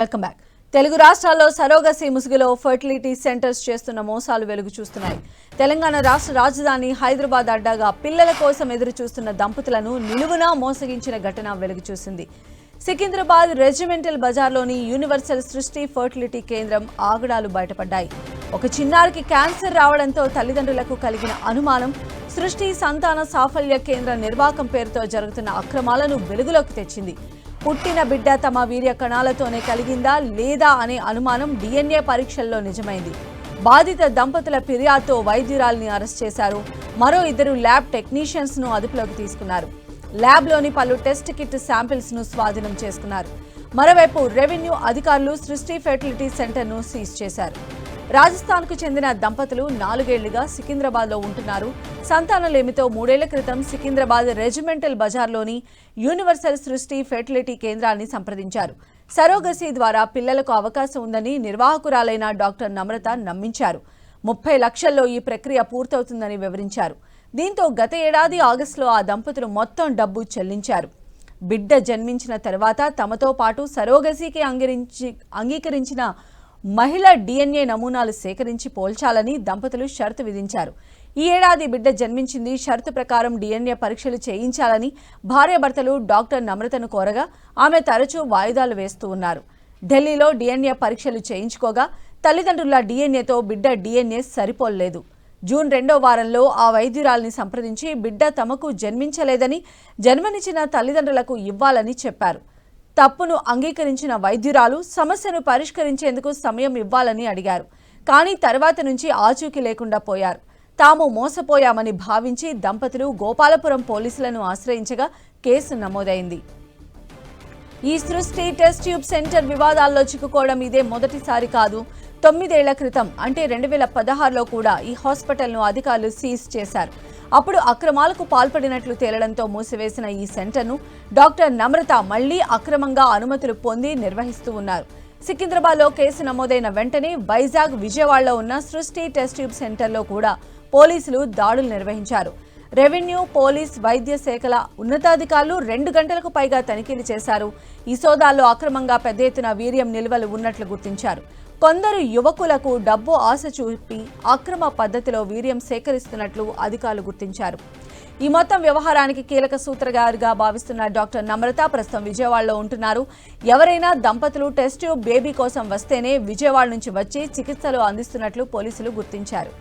Welcome back Telugu రాష్ట్రాల్లో surrogacy ముసుగులో fertility centres చేస్తున్న మోసాలు వెలుగు చూస్తున్నాయి. తెలంగాణ రాష్ట్ర రాజధాని హైదరాబాద్ అడ్డాగా పిల్లల కోసం ఎదురు చూస్తున్న దంపతులను నిలువునా మోసగించిన ఘటన వెలుగు చూసింది. సికింద్రాబాద్ రెజిమెంటల్ బజార్లోని యూనివర్సల్ సృష్టి ఫర్టిలిటీ కేంద్రం ఆగడాలు బయటపడ్డాయి. ఒక చిన్నారికి క్యాన్సర్ రావడంతో తల్లిదండ్రులకు కలిగిన అనుమానం సృష్టి సంతాన సాఫల్య కేంద్ర నిర్వాహకం పేరుతో జరుగుతున్న అక్రమాలను వెలుగులోకి తెచ్చింది. పుట్టిన బిడ్డ తమ వీర్య కణాలతోనే కలిగిందా లేదా అనే అనుమానం డిఎన్ఏ పరీక్షల్లో నిజమైంది. బాధిత దంపతుల ఫిర్యాదుతో వైద్యురాల్ని అరెస్ట్ చేశారు. మరో ఇద్దరు ల్యాబ్ టెక్నీషియన్స్ను అదుపులోకి తీసుకున్నారు. ల్యాబ్లోని పలు టెస్ట్ కిట్ శాంపిల్స్ను స్వాధీనం చేసుకున్నారు. మరోవైపు రెవెన్యూ అధికారులు సృష్టి ఫెర్టిలిటీ సెంటర్ను సీజ్ చేశారు. రాజస్థాన్కు చెందిన దంపతులు నాలుగేళ్ళుగా సికింద్రాబాద్లో ఉంటున్నారు. సంతానలేమితో మూడేళ్ళ క్రితం సికింద్రాబాద్ రెజిమెంటల్ బజార్లోని యూనివర్సల్ సృష్టి ఫెర్టిలిటీ కేంద్రాన్ని సంప్రదించారు. సరోగసీ ద్వారా పిల్లలకు అవకాశం ఉందని నిర్వాహకురాలైన డాక్టర్ నమ్రత నమ్మించారు. ముప్పై లక్షల్లో ఈ ప్రక్రియ పూర్తవుతుందని వివరించారు. దీంతో గత ఏడాది ఆగస్టులో ఆ దంపతులు మొత్తం డబ్బు చెల్లించారు. బిడ్డ జన్మించిన తర్వాత తమతో పాటు సరోగసీకి అంగరించి అంగీకరించిన మహిళ డిఎన్ఏ నమూనాలు సేకరించి పోల్చాలని దంపతులు షరతు విధించారు. ఈ ఏడాది బిడ్డ జన్మించింది షరతు ప్రకారం డిఎన్ఏ పరీక్షలు చేయించాలని భార్యాభర్తలు డాక్టర్ నమ్రతను కోరగా ఆమె తరచూ వాయిదాలు వేస్తూ ఉన్నారు. ఢిల్లీలో డిఎన్ఏ పరీక్షలు చేయించుకోగా తల్లిదండ్రుల డిఎన్ఏతో బిడ్డ డిఎన్ఏ సరిపోలేదు. జూన్ రెండో వారంలో ఆ వైద్యురాల్ని సంప్రదించి బిడ్డ తమకు జన్మించలేదని జన్మనిచ్చిన తల్లిదండ్రులకు ఇవ్వాలని చెప్పారు. తప్పును అంగీకరించిన వైద్యురాలు సమస్యను పరిష్కరించేందుకు సమయం ఇవ్వాలని అడిగారు. కానీ తర్వాత నుంచి ఆచూకీ లేకుండా పోయారు. తాము మోసపోయామని భావించి దంపతులు గోపాలపురం పోలీసులను ఆశ్రయించగా కేసు నమోదైంది. ఈ సృష్టి టెస్ట్ ట్యూబ్ సెంటర్ వివాదాల్లో చిక్కుకోవడం ఇదే మొదటిసారి కాదు. తొమ్మిదేళ్ళ క్రితం అంటే రెండు వేల పదహారులో కూడా ఈ హాస్పిటల్ను అధికారులు సీజ్ చేశారు. అప్పుడు అక్రమాలకు పాల్పడినట్లు తేలడంతో మూసివేసిన ఈ సెంటర్ను డాక్టర్ నమ్రత మళ్ళీ అక్రమంగా అనుమతులు పొంది నిర్వహిస్తూ ఉన్నారు. సికింద్రాబాద్లో కేసు నమోదైన వెంటనే వైజాగ్ విజయవాడలో ఉన్న సృష్టి టెస్ట్ ట్యూబ్ సెంటర్లో కూడా పోలీసులు దాడులు నిర్వహించారు. రెవెన్యూ పోలీస్ వైద్య శాఖల ఉన్నతాధికారులు రెండు గంటలకు పైగా తనిఖీలు చేశారు. ఈ సోదాల్లో అక్రమంగా పెద్ద ఎత్తున వీర్యం నిల్వలు ఉన్నట్లు గుర్తించారు. కొందరు యువకులకు డబ్బు ఆశ చూపి అక్రమ పద్ధతిలో వీర్యం సేకరిస్తున్నట్లు అధికారులు గుర్తించారు. ఈ మొత్తం వ్యవహారానికి కీలక సూత్రగారుగా భావిస్తున్న డాక్టర్ నమ్రత ప్రస్తుతం విజయవాడలో ఉంటున్నారు. ఎవరైనా దంపతులు టెస్ట్ బేబీ కోసం వస్తేనే విజయవాడ నుంచి వచ్చి చికిత్సలు అందిస్తున్నట్లు పోలీసులు గుర్తించారు.